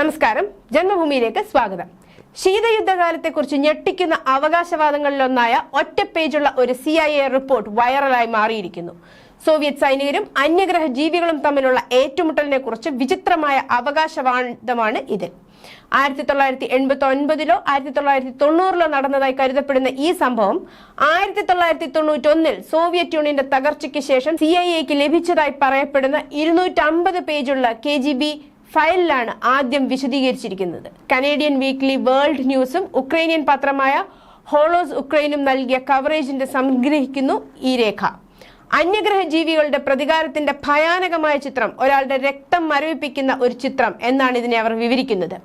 നമസ്കാരം. ജന്മഭൂമിയിലേക്ക് സ്വാഗതം. ശീതയുദ്ധകാലത്തെക്കുറിച്ച് ഞെട്ടിക്കുന്ന അവകാശവാദങ്ങളിലൊന്നായ ഒറ്റ പേജുള്ള ഒരു സി ഐ എ റിപ്പോർട്ട് വൈറലായി മാറിയിരിക്കുന്നു. സോവിയറ്റ് സൈനികരും അന്യഗ്രഹ ജീവികളും തമ്മിലുള്ള ഏറ്റുമുട്ടലിനെ കുറിച്ച് വിചിത്രമായ അവകാശവാദമാണ് ഇത്. ആയിരത്തി തൊള്ളായിരത്തി എൺപത്തി ഒൻപതിലോ ആയിരത്തി തൊള്ളായിരത്തി തൊണ്ണൂറിലോ നടന്നതായി കരുതപ്പെടുന്ന ഈ സംഭവം ആയിരത്തി തൊള്ളായിരത്തി തൊണ്ണൂറ്റി ഒന്നിൽ സോവിയറ്റ് യൂണിയന്റെ തകർച്ചയ്ക്ക് ശേഷം സി ഐ എക്ക് ലഭിച്ചതായി പറയപ്പെടുന്ന ഇരുന്നൂറ്റമ്പത് പേജുള്ള കെ ജി ബി ഫയലിലാണ് ആദ്യം വിശദീകരിച്ചിരിക്കുന്നത്. കനേഡിയൻ വീക്ക്ലി വേൾഡ് ന്യൂസും ഉക്രൈനിയൻ പത്രമായ ഹോളോസ് ഉക്രൈനും നൽകിയ കവറേജിന്റെ സംഗ്രഹിക്കുന്നു ഈ രേഖ. അന്യഗ്രഹ ജീവികളുടെ പ്രതികാരത്തിന്റെ ഭയാനകമായ ചിത്രം ഒരാളുടെ രക്തം മരവിപ്പിക്കുന്ന ഒരു ചിത്രം എന്നാണ് ഇതിനെ അവർ വിവരിക്കുന്നത്.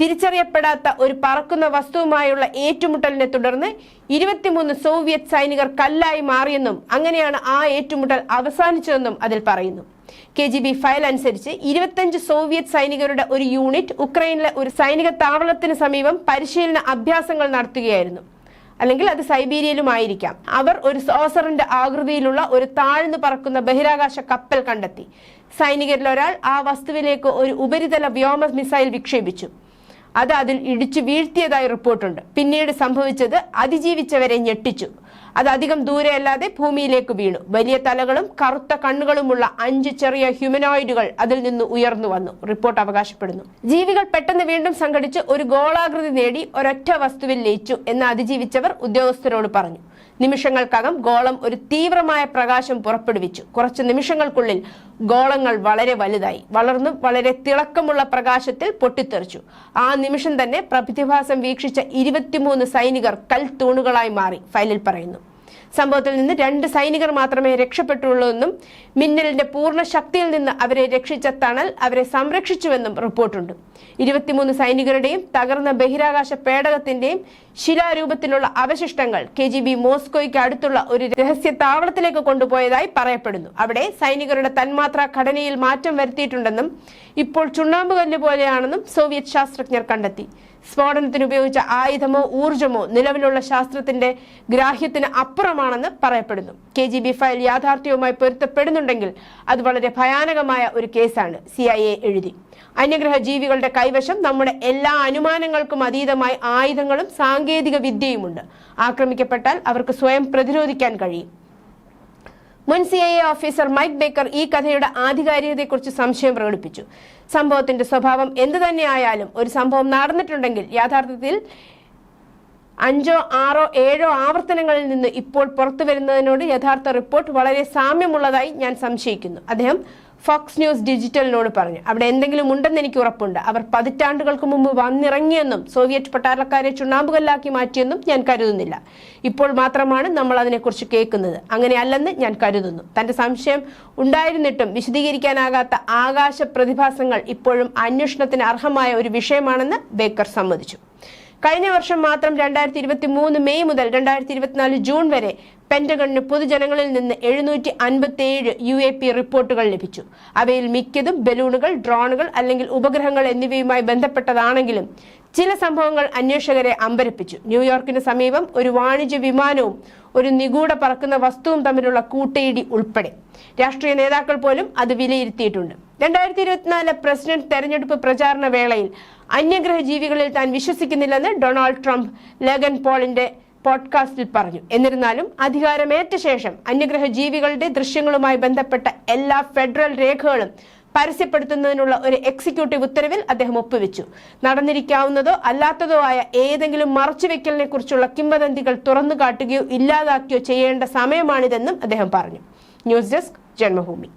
തിരിച്ചറിയപ്പെടാത്ത ഒരു പറക്കുന്ന വസ്തുവുമായുള്ള ഏറ്റുമുട്ടലിനെ തുടർന്ന് ഇരുപത്തിമൂന്ന് സോവിയറ്റ് സൈനികർ കല്ലായി മാറിയെന്നും അങ്ങനെയാണ് ആ ഏറ്റുമുട്ടൽ അവസാനിച്ചതെന്നും അതിൽ പറയുന്നു. കെ ജി ബി ഫയൽ അനുസരിച്ച് ഇരുപത്തഞ്ച് സോവിയറ്റ് സൈനികരുടെ ഒരു യൂണിറ്റ് ഉക്രൈനിലെ ഒരു സൈനിക താവളത്തിന് സമീപം പരിശീലന അഭ്യാസങ്ങൾ നടത്തുകയായിരുന്നു. അല്ലെങ്കിൽ അത് സൈബീരിയയിലുമായിരിക്കാം. അവർ ഒരു സോസറിന്റെ ആകൃതിയിലുള്ള ഒരു താഴ്ന്നു പറക്കുന്ന ബഹിരാകാശ കപ്പൽ കണ്ടെത്തി. സൈനികരിൽ ഒരാൾ ആ വസ്തുവിലേക്ക് ഒരു ഉപരിതല വ്യോമ മിസൈൽ വിക്ഷേപിച്ചു. അത് അതിൽ ഇടിച്ചു വീഴ്ത്തിയതായി റിപ്പോർട്ടുണ്ട്. പിന്നീട് സംഭവിച്ചത് അതിജീവിച്ചവരെ ഞെട്ടിച്ചു. അത് അധികം ദൂരെയല്ലാതെ ഭൂമിയിലേക്ക് വീണു. വലിയ തലകളും കറുത്ത കണ്ണുകളുമുള്ള അഞ്ച് ചെറിയ ഹ്യൂമനോയിഡുകൾ അതിൽ നിന്ന് ഉയർന്നു വന്നു. റിപ്പോർട്ട് അവകാശപ്പെടുന്നു. ജീവികൾ പെട്ടെന്ന് വീണ്ടും സംഘടിച്ച് ഒരു ഗോളാകൃതി നേടി ഒരൊറ്റ വസ്തുവിൽ ലയിച്ചു എന്ന് അതിജീവിച്ചവർ ഉദ്യോഗസ്ഥരോട് പറഞ്ഞു. നിമിഷങ്ങൾക്കകം ഗോളം ഒരു തീവ്രമായ പ്രകാശം പുറപ്പെടുവിച്ചു. കുറച്ച് നിമിഷങ്ങൾക്കുള്ളിൽ ഗോളങ്ങൾ വളരെ വലുതായി. വളർന്നു വളരെ തിളക്കമുള്ള പ്രകാശത്തിൽ പൊട്ടിത്തെറിച്ചു. ആ നിമിഷം തന്നെ പ്രതിഭാസം വീക്ഷിച്ച ഇരുപത്തിമൂന്ന് സൈനികർ കൽ തൂണുകളായി മാറി ഫയലിൽ പറയുന്നു. സംഭവത്തിൽ നിന്ന് രണ്ട് സൈനികർ മാത്രമേ രക്ഷപ്പെട്ടുള്ളൂ എന്നും മിന്നലിന്റെ പൂർണ ശക്തിയിൽ നിന്ന് അവരെ രക്ഷിച്ച തണൽ അവരെ സംരക്ഷിച്ചുവെന്നും റിപ്പോർട്ടുണ്ട്. ഇരുപത്തിമൂന്ന് സൈനികരുടെയും തകർന്ന ബഹിരാകാശ പേടകത്തിന്റെയും ശിലാരൂപത്തിലുള്ള അവശിഷ്ടങ്ങൾ കെ ജി ബി മോസ്കോയ്ക്ക് അടുത്തുള്ള ഒരു രഹസ്യ താവളത്തിലേക്ക് കൊണ്ടുപോയതായി പറയപ്പെടുന്നു. അവിടെ സൈനികരുടെ തന്മാത്രാ ഘടനയിൽ മാറ്റം വരുത്തിയിട്ടുണ്ടെന്നും ഇപ്പോൾ ചുണ്ണാമ്പുകല്ല് പോലെയാണെന്നും സോവിയറ്റ് ശാസ്ത്രജ്ഞർ കണ്ടെത്തി. സ്ഫോടനത്തിന് ഉപയോഗിച്ച ആയുധമോ ഊർജമോ നിലവിലുള്ള ശാസ്ത്രത്തിന്റെ ഗ്രാഹ്യത്തിന് അപ്പുറമാണെന്ന് പറയപ്പെടുന്നു. കെ ജി ബി ഫയൽ യാഥാർത്ഥ്യവുമായി പൊരുത്തപ്പെടുന്നുണ്ടെങ്കിൽ അത് വളരെ ഭയാനകമായ ഒരു കേസാണ് സി ഐ എ എഴുതി. അന്യഗ്രഹ ജീവികളുടെ കൈവശം നമ്മുടെ എല്ലാ അനുമാനങ്ങൾക്കും അതീതമായി ആയുധങ്ങളും സാങ്കേതിക വിദ്യയുമുണ്ട്. ആക്രമിക്കപ്പെട്ടാൽ അവർക്ക് സ്വയം പ്രതിരോധിക്കാൻ കഴിയും. മുൻ C I A officer Mike Baker ഈ കഥയുടെ ആധികാരികതയെക്കുറിച്ച് സംശയം പ്രകടിപ്പിച്ചു. സംഭവത്തിന്റെ സ്വഭാവം എന്തു തന്നെയായാലും ഒരു സംഭവം നടന്നിട്ടുണ്ടെങ്കിൽ യാഥാർത്ഥ്യത്തിൽ അഞ്ചോ ആറോ ഏഴോ ആവർത്തനങ്ങളിൽ നിന്ന് ഇപ്പോൾ പുറത്തു വരുന്നതിനോട് യഥാർത്ഥ റിപ്പോർട്ട് വളരെ സാമ്യമുള്ളതായി ഞാൻ സംശയിക്കുന്നു. അദ്ദേഹം ഫോക്സ് ന്യൂസ് ഡിജിറ്റലിനോട് പറഞ്ഞു അവിടെ എന്തെങ്കിലും ഉണ്ടെന്ന് എനിക്ക് ഉറപ്പുണ്ട്. അവർ പതിറ്റാണ്ടുകൾക്ക് മുമ്പ് വന്നിറങ്ങിയെന്നും സോവിയറ്റ് പട്ടാളക്കാരെ ചുണ്ണാമ്പുകല്ലാക്കി മാറ്റിയെന്നും ഞാൻ കരുതുന്നില്ല. ഇപ്പോൾ മാത്രമാണ് നമ്മൾ അതിനെക്കുറിച്ച് കേൾക്കുന്നത്. അങ്ങനെയല്ലെന്ന് ഞാൻ കരുതുന്നു. തന്റെ സംശയം ഉണ്ടായിരുന്നിട്ടും വിശദീകരിക്കാനാകാത്ത ആകാശ പ്രതിഭാസങ്ങൾ ഇപ്പോഴും അന്വേഷണത്തിന് അർഹമായ ഒരു വിഷയമാണെന്ന് ബേക്കർ സമ്മതിച്ചു. കഴിഞ്ഞ വർഷം മാത്രം രണ്ടായിരത്തി ഇരുപത്തി മൂന്ന് മെയ് മുതൽ രണ്ടായിരത്തി ഇരുപത്തിനാല് ജൂൺ വരെ പെന്റഗണിന് പൊതുജനങ്ങളിൽ നിന്ന് എഴുന്നൂറ്റി അൻപത്തി ഏഴ് യു എ പി റിപ്പോർട്ടുകൾ ലഭിച്ചു. അവയിൽ മിക്കതും ബലൂണുകൾ ഡ്രോണുകൾ അല്ലെങ്കിൽ ഉപഗ്രഹങ്ങൾ എന്നിവയുമായി ബന്ധപ്പെട്ടതാണെങ്കിലും ചില സംഭവങ്ങൾ അന്വേഷകരെ അമ്പരപ്പിച്ചു. ന്യൂയോർക്കിന് സമീപം ഒരു വാണിജ്യ വിമാനവും ഒരു നിഗൂഢ പറക്കുന്ന വസ്തുവും തമ്മിലുള്ള കൂട്ടയിടി ഉൾപ്പെടെ. രാഷ്ട്രീയ നേതാക്കൾ പോലും അത് വിലയിരുത്തിയിട്ടുണ്ട്. രണ്ടായിരത്തി ഇരുപത്തിനാല് പ്രസിഡന്റ് തെരഞ്ഞെടുപ്പ് പ്രചാരണ വേളയിൽ അന്യഗ്രഹ ജീവികളിൽ താൻ വിശ്വസിക്കുന്നില്ലെന്ന് ഡൊണാൾഡ് ട്രംപ് ലെഗൻ പോളിന്റെ പോഡ്കാസ്റ്റിൽ പറഞ്ഞു. എന്നിരുന്നാലും അധികാരമേറ്റ ശേഷം അന്യഗ്രഹ ജീവികളുടെ ദൃശ്യങ്ങളുമായി ബന്ധപ്പെട്ട എല്ലാ ഫെഡറൽ രേഖകളും പരസ്യപ്പെടുത്തുന്നതിനുള്ള ഒരു എക്സിക്യൂട്ടീവ് ഉത്തരവിൽ അദ്ദേഹം ഒപ്പുവെച്ചു. നടന്നിരിക്കാവുന്നതോ അല്ലാത്തതോ ആയ ഏതെങ്കിലും മറച്ചുവെക്കലിനെ കുറിച്ചുള്ള കിംവദന്തികൾ തുറന്നു കാട്ടുകയോ ഇല്ലാതാക്കുകയോ ചെയ്യേണ്ട സമയമാണിതെന്നും അദ്ദേഹം പറഞ്ഞു. News desk Janmabhumi.